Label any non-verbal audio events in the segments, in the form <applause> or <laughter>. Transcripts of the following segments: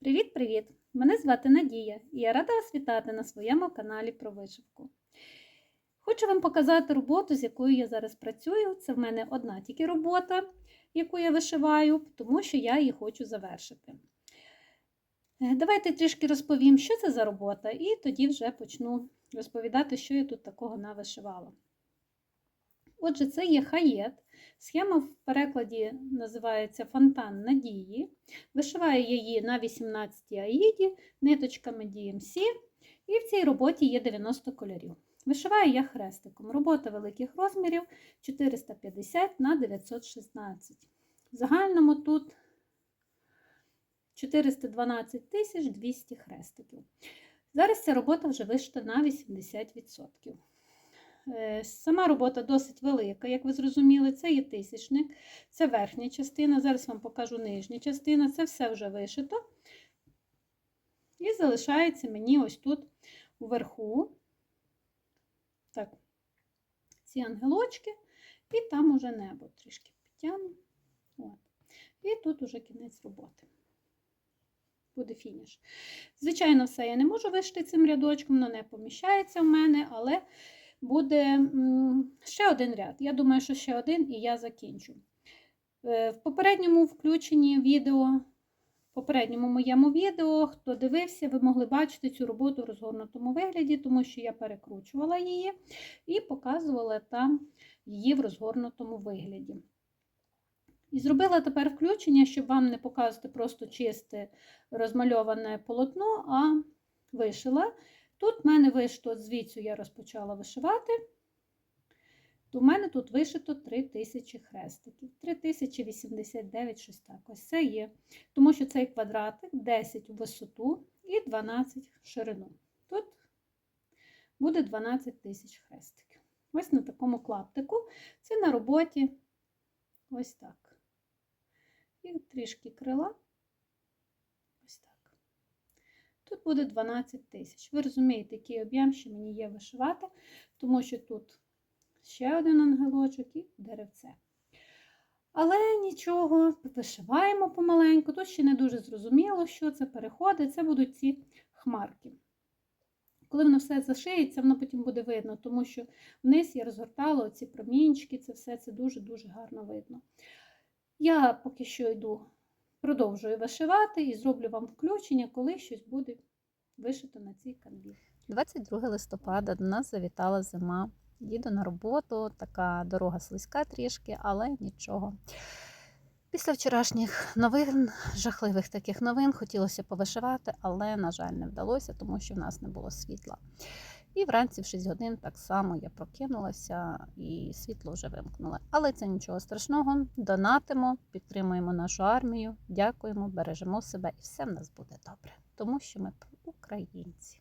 Привіт-привіт! Мене звати Надія і я рада вас вітати на своєму каналі про вишивку. Хочу вам показати роботу, з якою я зараз працюю. Це в мене одна тільки робота, яку я вишиваю, тому що я її хочу завершити. Е, Давайте трішки розповім, що це за робота, і тоді вже почну розповідати, що я тут такого навишивала. Отже, це є хаєт. Схема в перекладі називається Фонтан надії. Вишиваю її на 18 аїді ниточками DMC, і в цій роботі є 90 кольорів. Вишиваю я хрестиком. Робота великих розмірів 450 на 916. В загальному тут 412 200 хрестиків. Зараз ця робота вже вишита на 80%. Е, Сама робота досить велика, як ви зрозуміли, це є тисячник, це верхня частина. Зараз вам покажу нижня частина, це все вже вишито. І залишається мені ось тут вверху так, ці ангелочки, і там уже небо трішки підтягну. От. І тут уже кінець роботи. Буде фініш. Звичайно, все я не можу вишити цим рядочком, воно не поміщається в мене, але буде ще один ряд. Я думаю, що ще один і я закінчу. Е, В попередньому включенні відео, в попередньому моєму відео, хто дивився, ви могли бачити цю роботу в розгорнутому вигляді, тому що я перекручувала її і показувала там її в розгорнутому вигляді. І зробила тепер включення, щоб вам не показувати просто чисте розмальоване полотно, а вишила. Тут в мене вишито, звідси я розпочала вишивати, то в мене тут вишито 3000 хрестиків. 3089 щось так. Ось це є. Тому що цей квадратик 10 у висоту і 12 в ширину. Тут буде 12 тисяч хрестиків. Ось на такому клаптику. Це на роботі ось так. І трішки крила. Ось так. Тут буде 12 тисяч. Ви розумієте, який об'єм ще мені є вишивати, тому що тут ще один ангелочок і деревце. Але нічого, вишиваємо помаленьку. Тут ще не дуже зрозуміло, що це переходить. Це будуть ці хмарки. Коли воно все зашиється, воно потім буде видно, тому що вниз я розгортала ці промінчики, це все це дуже-дуже гарно видно. Я поки що йду, продовжую вишивати і зроблю вам включення, коли щось буде вишито на цій канві. 22 листопада до нас завітала зима. Їду на роботу, така дорога слизька трішки, але нічого. Після вчорашніх новин, жахливих таких новин, хотілося повишивати, але, на жаль, не вдалося, тому що в нас не було світла. І вранці в 6 годин так само я прокинулася і світло вже вимкнули. Але це нічого страшного. Донатимо, підтримуємо нашу армію, дякуємо, бережемо себе і все в нас буде добре, тому що ми українці.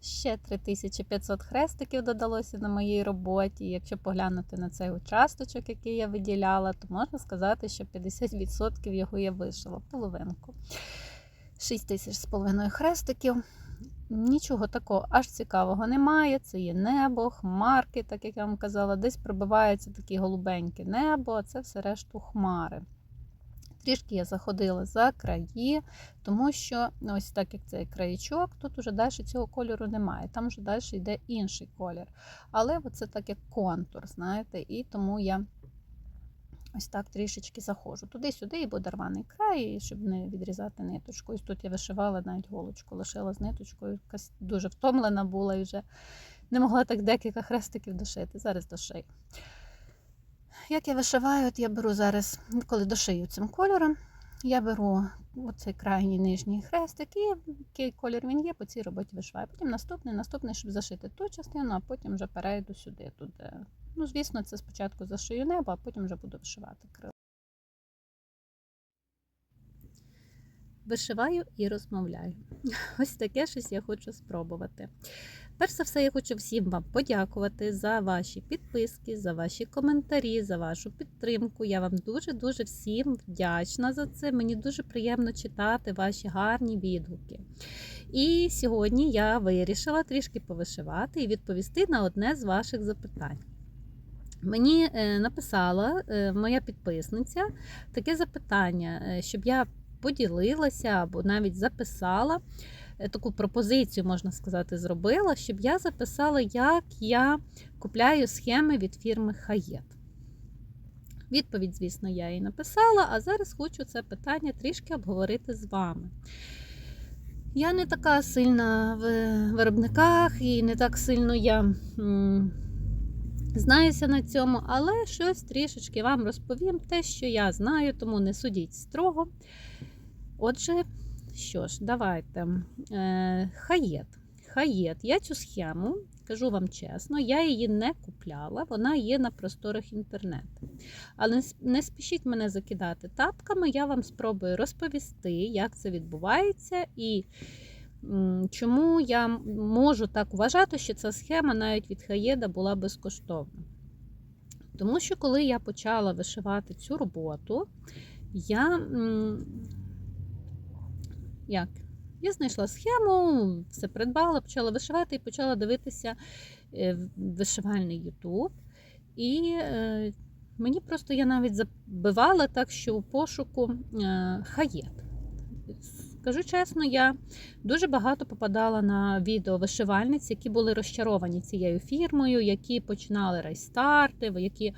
Ще 3500 хрестиків додалося на моїй роботі. Якщо поглянути на цей участочок, який я виділяла, то можна сказати, що 50% його я вишила, половинку. 6 тисяч з половиною хрестиків. Нічого такого аж цікавого немає. Це є небо, хмарки, так як я вам казала, десь пробивається таке голубеньке небо, а це все решту хмари. Трішки я заходила за краї, тому що ось так як цей краєчок, тут уже далі цього кольору немає. Там вже далі йде інший колір. Але це так як контур, знаєте, і тому я ось так трішечки заходжу. Туди-сюди і буде рваний край, щоб не відрізати ниточку. Ось тут я вишивала навіть голочку, лишила з ниточкою, якась дуже втомлена була і вже не могла так декілька хрестиків дошити. Зараз дошию. Як я вишиваю, от я беру зараз, коли дошию цим кольором, я беру оцей крайній нижній хрестик і який колір він є, по цій роботі вишиваю. Потім наступний, наступний, щоб зашити ту частину, а потім вже перейду сюди. Тут, де... Ну, звісно, це спочатку зашию небо, а потім вже буду вишивати крила. Вишиваю і розмовляю. <laughs> Ось таке щось я хочу спробувати. Перш за все, я хочу всім вам подякувати за ваші підписки, за ваші коментарі, за вашу підтримку. Я вам дуже-дуже всім вдячна за це. Мені дуже приємно читати ваші гарні відгуки. І сьогодні я вирішила трішки повишивати і відповісти на одне з ваших запитань. Мені е, написала е, моя підписниця таке запитання, е, щоб я поділилася або навіть записала таку пропозицію, можна сказати, зробила, щоб я записала, як я купляю схеми від фірми Хаєт. Відповідь, звісно, я їй написала, а зараз хочу це питання трішки обговорити з вами. Я не така сильна в виробниках і не так сильно я знаюся на цьому, але щось трішечки вам розповім те, що я знаю, тому не судіть строго. Отже, що ж, давайте. Е, хаєт. Хаєт. Я цю схему, кажу вам чесно, я її не купляла, вона є на просторах інтернету. Але не спішіть мене закидати тапками, я вам спробую розповісти, як це відбувається і чому я можу так вважати, що ця схема навіть від Хаєда була безкоштовна. Тому що коли я почала вишивати цю роботу, я як? Я знайшла схему, все придбала, почала вишивати і почала дивитися е, вишивальний Ютуб. І е, мені просто я навіть забивала так, що у пошуку е, хаєт. Скажу чесно, я дуже багато попадала на відео вишивальниць, які були розчаровані цією фірмою, які починали рейстарти, які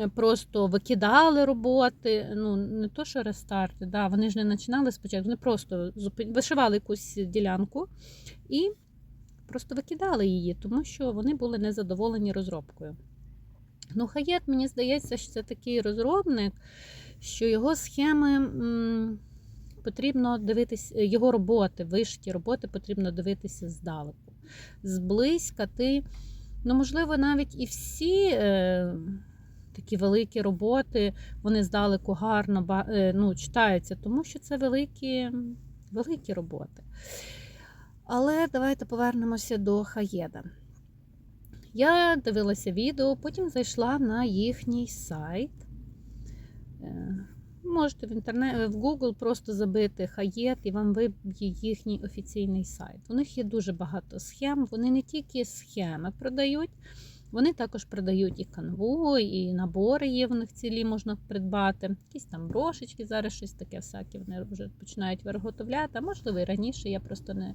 е, просто викидали роботи. Ну, не то, що рестарти, да, вони ж не починали спочатку, вони просто вишивали якусь ділянку і просто викидали її, тому що вони були незадоволені розробкою. Ну, Хаєт, мені здається, що це такий розробник, що його схеми потрібно дивитися, його роботи, вишиті роботи потрібно дивитися здалеку. Зблизька ти, ну, можливо, навіть і всі е, такі великі роботи, вони здалеку гарно е, ну, читаються, тому що це великі, великі роботи. Але давайте повернемося до Хаєда. Я дивилася відео, потім зайшла на їхній сайт. Можете в інтернет, в Google просто забити хаєт і вам виб'є їхній офіційний сайт. У них є дуже багато схем. Вони не тільки схеми продають, вони також продають і канву, і набори є в них цілі можна придбати. Якісь там брошечки, зараз щось таке всяке вони вже починають виготовляти. А можливо, і раніше я просто не.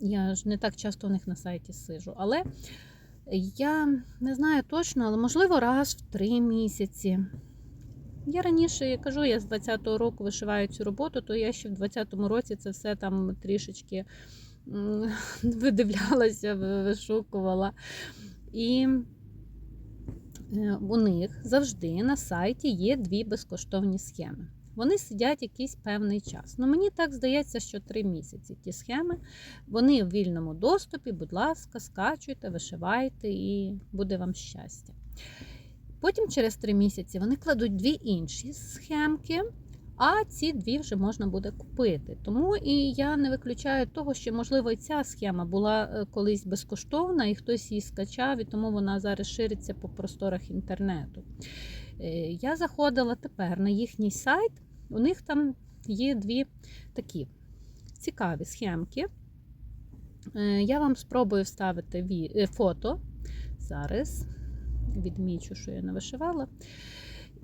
Я ж не так часто у них на сайті сижу. Але я не знаю точно, але можливо раз в три місяці. Я раніше я кажу, я з 20-го року вишиваю цю роботу, то я ще в 20-му році це все там трішечки <laughs> видивлялася, вишукувала. І е, у них завжди на сайті є дві безкоштовні схеми. Вони сидять якийсь певний час. Ну, мені так здається, що три місяці ті схеми. Вони в вільному доступі, будь ласка, скачуйте, вишивайте і буде вам щастя. Потім через три місяці вони кладуть дві інші схемки, а ці дві вже можна буде купити. Тому і я не виключаю того, що, можливо, і ця схема була е, колись безкоштовна, і хтось її скачав, і тому вона зараз шириться по просторах інтернету. Е, Я заходила тепер на їхній сайт, у них там є дві такі цікаві схемки. Е, Я вам спробую вставити фото зараз. Відмічу, що я не вишивала.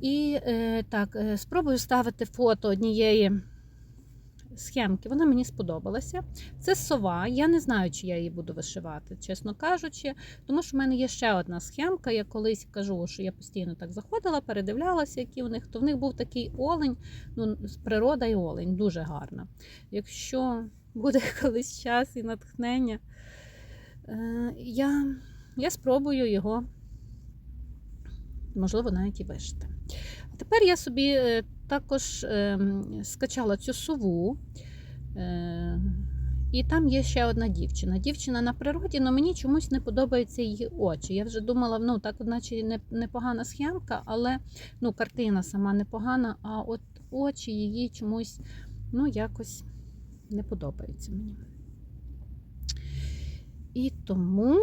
І е, так, е, спробую ставити фото однієї схемки. Вона мені сподобалася. Це сова. Я не знаю, чи я її буду вишивати, чесно кажучи. Тому що в мене є ще одна схемка. Я колись кажу, що я постійно так заходила, передивлялася, які у них. То в них був такий олень, ну, природа і олень, дуже гарна. Якщо буде <laughs> колись час і натхнення, е, я, я спробую його можливо, навіть і вишити. А тепер я собі е, також е, скачала цю сову. Е, і там є ще одна дівчина. Дівчина на природі, але мені чомусь не подобаються її очі. Я вже думала, ну так, наче непогана схемка, але ну, картина сама непогана, а от очі її чомусь ну, якось не подобаються мені. І тому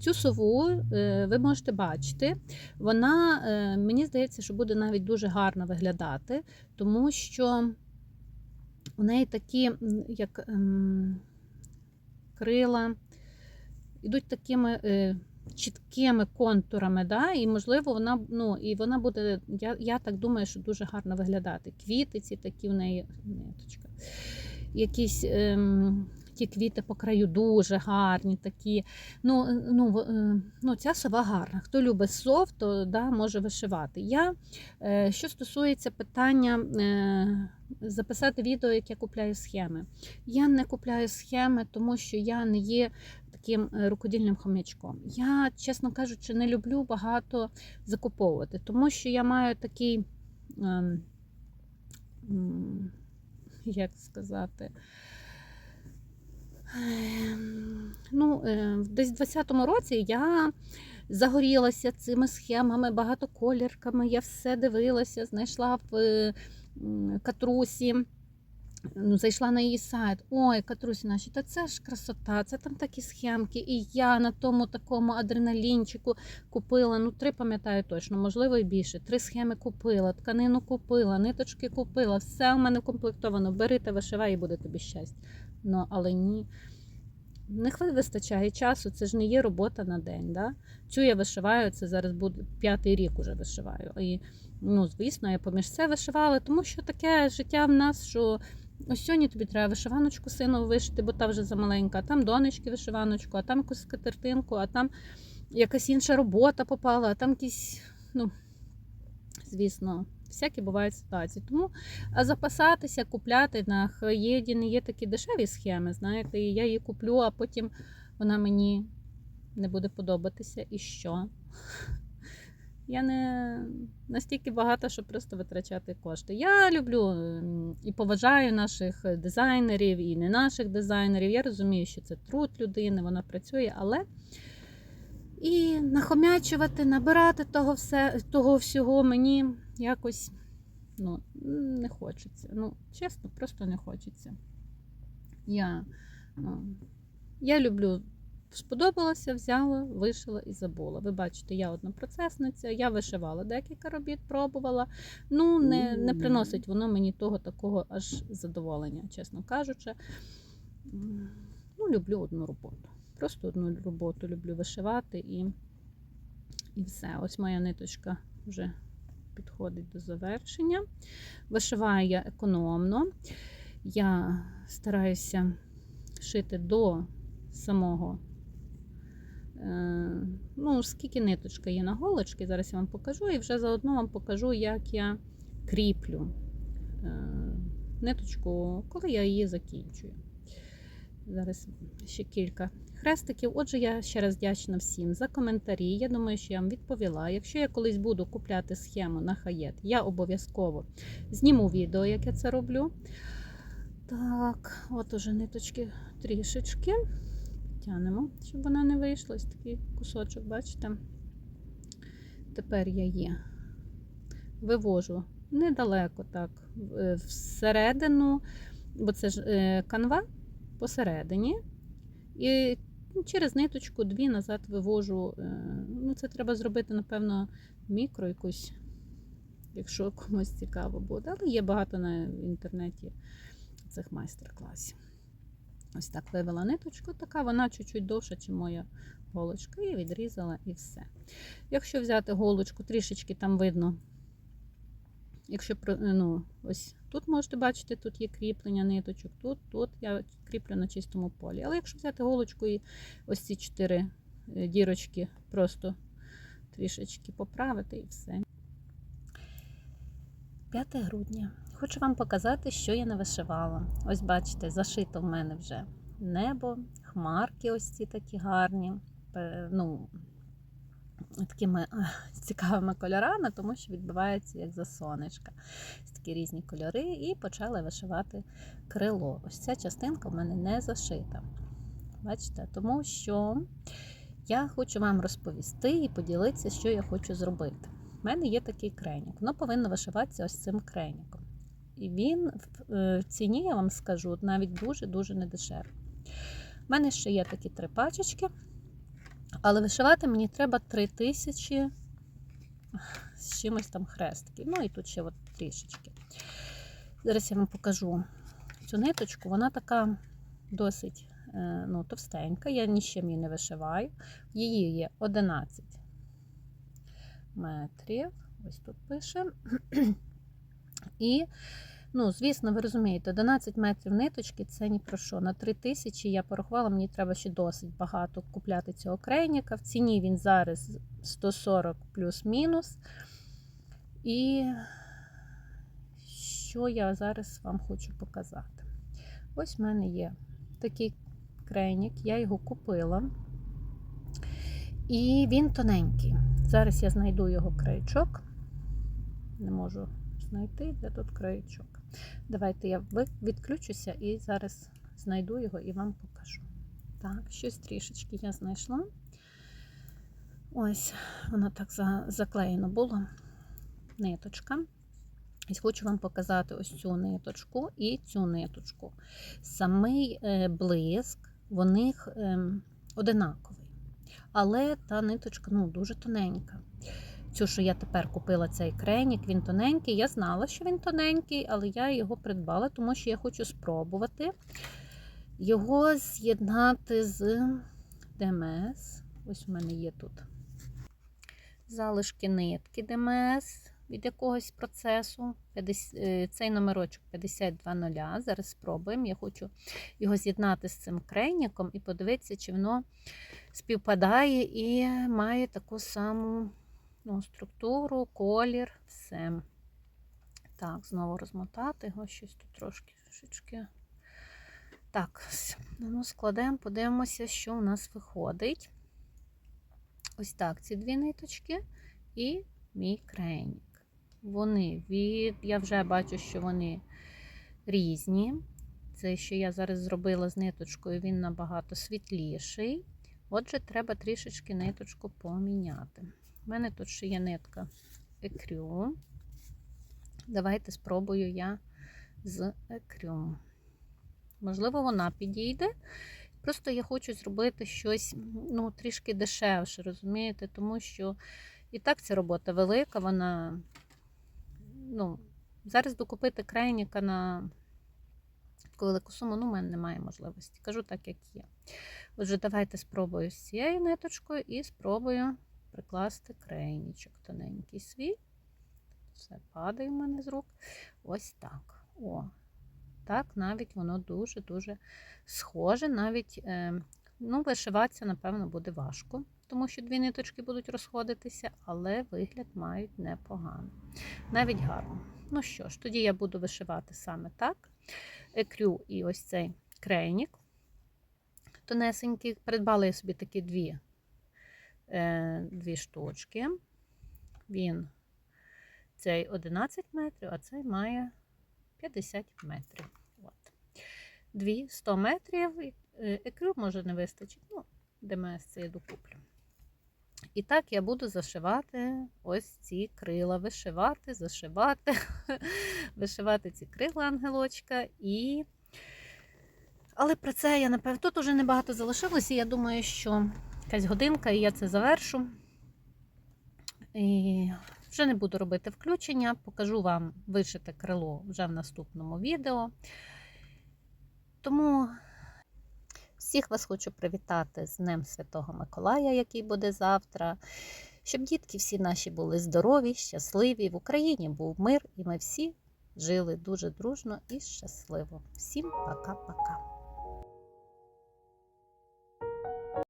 Цю сову е, ви можете бачити, вона, е, мені здається, що буде навіть дуже гарно виглядати, тому що у неї такі, як ем, крила, ідуть такими е, чіткими контурами, да? і можливо вона ну, і вона буде, я, я так думаю, що дуже гарно виглядати. Квіти ці такі в неї ниточка. Якісь ем, ті квіти по краю дуже гарні, такі. Ну, е, ну, е, ну, ця сова гарна. Хто любить сов, то да, може вишивати. Я, е, що стосується питання записати відео, як я купляю схеми. Я не купляю схеми, тому що я не є таким рукодільним хомячком. Я, чесно кажучи, не люблю багато закуповувати, тому що я маю такий, ем, як сказати, ем, ну, десь в 20-му році я загорілася цими схемами, багатоколірками. Я все дивилася, знайшла в е, катрусі. Ну, зайшла на її сайт. Ой, Катрусі наші, та це ж красота, це там такі схемки. І я на тому такому адреналінчику купила. Ну, три пам'ятаю точно, можливо, і більше. Три схеми купила, тканину купила, ниточки купила, все у мене комплектовано. Бери та вишивай, і буде тобі щастя. Ну, але ні. Не вистачає часу, це ж не є робота на день. Да? Цю я вишиваю, це зараз буде п'ятий рік уже вишиваю. І, ну, звісно, я поміж це вишивала, тому що таке життя в нас, що ось сьогодні тобі треба вишиваночку сину вишити, бо та вже замаленька, а там донечки вишиваночку, а там якусь скатертинку, а там якась інша робота попала, а там якісь, ну, звісно, всякі бувають ситуації. Тому запасатися, купляти на Хаєді є такі дешеві схеми, знаєте, і я її куплю, а потім вона мені не буде подобатися. І що? <laughs> Я не настільки багата, щоб просто витрачати кошти. Я люблю і поважаю наших дизайнерів, і не наших дизайнерів. Я розумію, що це труд людини, вона працює, але і нахомячувати, набирати того, все, того всього мені якось ну, не хочеться. Ну, чесно, просто не хочеться. Я, я люблю сподобалося, взяла, вишила і забула. Ви бачите, я однопроцесниця, я вишивала декілька робіт, пробувала. Ну, не, не приносить воно мені того такого аж задоволення, чесно кажучи. Ну, люблю одну роботу. Просто одну роботу люблю вишивати і, і все. Ось моя ниточка вже підходить до завершення. Вишиваю я економно. Я стараюся шити до самого. е, Ну, скільки ниточка є на голочці, зараз я вам покажу, і вже заодно вам покажу, як я кріплю е, ниточку, коли я її закінчую. Зараз ще кілька хрестиків. Отже, я ще раз вдячна всім за коментарі. Я думаю, що я вам відповіла. Якщо я колись буду купляти схему на хаєт, я обов'язково зніму відео, як я це роблю. Так, от уже ниточки трішечки. Тянемо, щоб вона не вийшла. Ось такий кусочок, бачите? Тепер я її вивожу недалеко, так, всередину, бо це ж е, канва посередині. І через ниточку дві назад вивожу. е, Ну, це треба зробити, напевно, мікро якусь, якщо комусь цікаво буде. Але є багато на інтернеті цих майстер-класів. Ось так вивела ниточку, така вона чуть-чуть довша, ніж моя голочка, і відрізала і все. Якщо взяти голочку, трішечки там видно. Якщо ну, ось тут можете бачити, тут є кріплення ниточок, тут, тут я кріплю на чистому полі. Але якщо взяти голочку і ось ці чотири е, дірочки просто трішечки поправити і все. 5 грудня. Хочу вам показати, що я навишивала. Ось бачите, зашито в мене вже небо, хмарки ось ці такі гарні. Е, Ну, такими цікавими кольорами, тому що відбивається як за сонечка. Такі різні кольори, і почала вишивати крило. Ось ця частинка в мене не зашита. Бачите, тому що я хочу вам розповісти і поділитися, що я хочу зробити. У мене є такий кренік. Воно повинно вишиватися ось цим креніком. І він в е, ціні, я вам скажу, навіть дуже-дуже недешевий. У мене ще є такі три пачечки, але вишивати мені треба 3000 з чимось там хрестиків. Ну і тут ще от трішечки. Зараз я вам покажу цю ниточку. Вона така досить е, ну, товстенька, я нічим її не вишиваю. Її є 11 метрів. Ось тут пише. <clears throat> І, ну, звісно, ви розумієте, 11 метрів ниточки це ні про що. На 3 тисячі я порахувала, мені треба ще досить багато купляти цього крейніка. В ціні він зараз 140 плюс-мінус. І що я зараз вам хочу показати? Ось в мене є такий крейнік, я його купила. І він тоненький. Зараз я знайду його краєчок. Не можу знайти, де тут краєчок. Давайте я відключуся і зараз знайду його і вам покажу. Так, щось трішечки я знайшла. Ось, воно так за- заклеєно було. Ниточка. І хочу вам показати ось цю ниточку і цю ниточку. Самий е, блиск в них ем, одинаковий. Але та ниточка ну, дуже тоненька. Цю, що я тепер купила цей крейнік, він тоненький. Я знала, що він тоненький, але я його придбала, тому що я хочу спробувати його з'єднати з ДМС. Ось у мене є тут залишки нитки ДМС від якогось процесу. 50, е, цей номерочок 52.0. Зараз спробуємо. Я хочу його з'єднати з цим крейніком і подивитися, чи воно співпадає і має таку саму ну, структуру, колір, все. Так, знову розмотати його, щось тут трошки трішечки. Так, с- ну, складемо, подивимося, що у нас виходить. Ось так, ці дві ниточки і мій крейнік. Вони від, я вже бачу, що вони різні. Це, що я зараз зробила з ниточкою, він набагато світліший. Отже, треба трішечки ниточку поміняти. У мене тут ще є нитка екрю. Давайте спробую я з екрю. Можливо, вона підійде. Просто я хочу зробити щось ну, трішки дешевше, розумієте? Тому що і так ця робота велика, вона. Ну, зараз докупити крайніка на таку велику суму, ну, у мене немає можливості. Кажу так, як є. Отже, давайте спробую з цією ниточкою і спробую прикласти крейнічок тоненький свій. Все падає в мене з рук. Ось так. О, так, навіть воно дуже-дуже схоже. Навіть е, ну, вишиватися, напевно, буде важко, тому що дві ниточки будуть розходитися, але вигляд мають непогано. Навіть гарно. Ну що ж, тоді я буду вишивати саме так. Екрю і ось цей крейнік. Тонесенький. Придбала я собі такі дві, дві штучки. Він цей 11 метрів, а цей має 50 метрів. От. Дві 100 метрів. е, Екрю може не вистачить. Ну, ДМС це я докуплю. І так я буду зашивати ось ці крила, вишивати, зашивати, <laughs> вишивати ці крила ангелочка. І... Але про це я напевно. Тут уже небагато залишилося. Я думаю, що якась годинка, і я це завершу. І вже не буду робити включення, покажу вам вишите крило вже в наступному відео. Тому всіх вас хочу привітати з Днем Святого Миколая, який буде завтра. Щоб дітки всі наші були здорові, щасливі. В Україні був мир, і ми всі жили дуже дружно і щасливо. Всім пока-пока.